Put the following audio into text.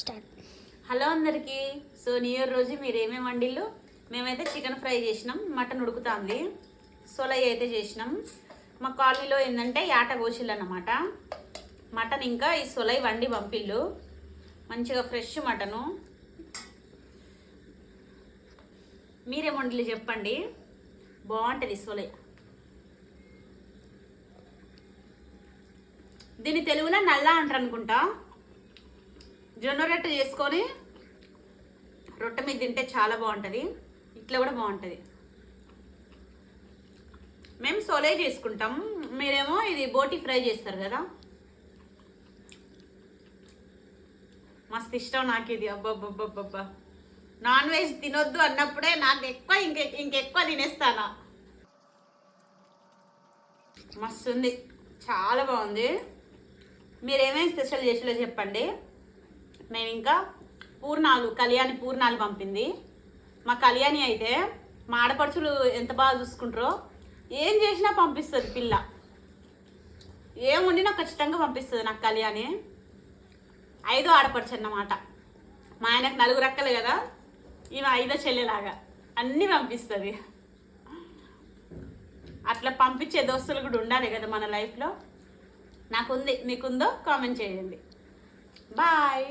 Hello అందరికీ. So new year రోజు మీరు ఏమేమి వండిల్లు మేమైతే చికెన్ ఫ్రై చేసినాం మటన్ ఉడుకుతుంది. సోలై అయితే చేసినాం. మా కాలనీలో ఏంటంటే యాట కోసిల్లు అన్నమాట మటన్ ఇంకా ఈ సొలై వండి పంపిల్లు మంచిగా ఫ్రెష్ మటను. మీరేం వండిలు చెప్పండి. బాగుంటుంది సొలై దీన్ని తెలుగులో నల్లా అంటారు అనుకుంటా జొన్న రొట్టె చేసుకొని రొట్టె మీద తింటే చాలా బాగుంటుంది. ఇట్లా కూడా బాగుంటుంది. మేము సోలే చేసుకుంటాం. మీరేమో ఇది బోటి ఫ్రై చేస్తారు కదా. మస్తు ఇష్టం నాకు ఇది అబ్బబ్బబ్బబ్బబ్బా. నాన్ వెజ్ తినొద్దు అన్నప్పుడే నాకు ఎక్కువ ఇంకె ఇంకెక్కువ తినేస్తాను. మస్తు ఉంది చాలా బాగుంది. మీరు ఏమేమి స్పెషల్ చేసిలో చెప్పండి. నేను ఇంకా పూర్ణాలు కళ్యాణి పూర్ణాలు పంపింది. మా కళ్యాణి అయితే మా ఆడపడుచులు ఎంత బాగా చూసుకుంటారో ఏం చేసినా పంపిస్తుంది పిల్ల. ఏం వండినా ఖచ్చితంగా పంపిస్తుంది నాకు కళ్యాణి. ఐదో ఆడపడుచు అన్నమాట. మా ఆయనకు నలుగురు అక్కలే కదా ఈమె ఐదో చెల్లెలాగా అన్నీ పంపిస్తుంది. అట్లా పంపించే దోస్తులు కూడా ఉండాలి కదా మన లైఫ్లో. నాకుంది మీకుందో కామెంట్ చేయండి. బాయ్.